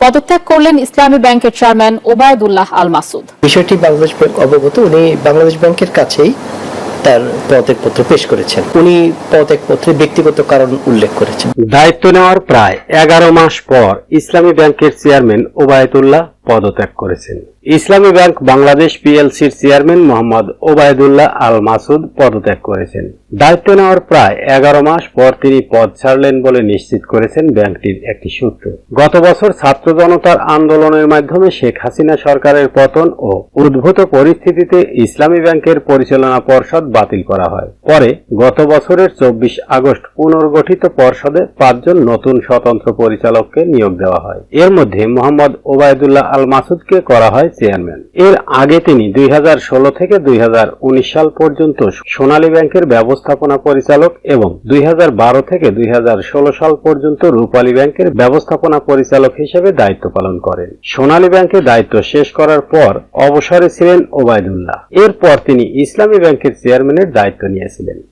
পদত্যাগ করলেন ইসলামী ব্যাংকের চেয়ারম্যান ওবায়দুল্লাহ আল মাসুদ বিষয়টি বাংলাদেশ ব্যাংক অবগত উনি বাংলাদেশ ব্যাংকের কাছেই তার পদত্যাগপত্র পেশ করেছেন। উনি পদত্যাগপত্রে ব্যক্তিগত কারণ উল্লেখ করেছেন। দায়িত্ব নেওয়ার প্রায় এগারো মাস পর ইসলামী ব্যাংকের চেয়ারম্যান ওবায়দুল্লাহ পদত্যাগ করেছেন। ইসলামী ব্যাংক বাংলাদেশ পিএলসির চেয়ারম্যান মোহাম্মদ ওবায়দুল্লাহ আল মাসুদ পদত্যাগ করেছেন। দায়িত্ব নেওয়ার প্রায় এগারো মাস পর তিনি পদ ছাড়লেন বলে নিশ্চিত করেছেন ব্যাংকটির একটি সূত্র। গত বছর ছাত্র জনতার আন্দোলনের মাধ্যমে শেখ হাসিনা সরকারের পতন ও উদ্ভূত পরিস্থিতিতে ইসলামী ব্যাংকের পরিচালনা পর্ষদ বাতিল করা হয়। পরে গত বছরের চব্বিশ আগস্ট পুনর্গঠিত পর্ষদে পাঁচজন নতুন স্বতন্ত্র পরিচালককে নিয়োগ দেওয়া হয়। এর মধ্যে মোহাম্মদ ওবায়দুল্লাহ আল মাসুদকে করা হয় চেয়ারম্যান। এর আগে তিনি দুই হাজার ষোলো থেকে দুই হাজার উনিশ সাল পর্যন্ত সোনালী ব্যাংকের ব্যবস্থাপনা পরিচালক এবং দুই হাজার বারো থেকে দুই হাজার ষোলো সাল পর্যন্ত রূপালী ব্যাংকের ব্যবস্থাপনা পরিচালক হিসেবে দায়িত্ব পালন করেন। সোনালী ব্যাংকে দায়িত্ব শেষ করার পর অবসরে ছিলেন ওবায়দুল্লাহ। এরপর তিনি ইসলামী ব্যাংকের চেয়ারম্যানের দায়িত্ব নিয়েছিলেন।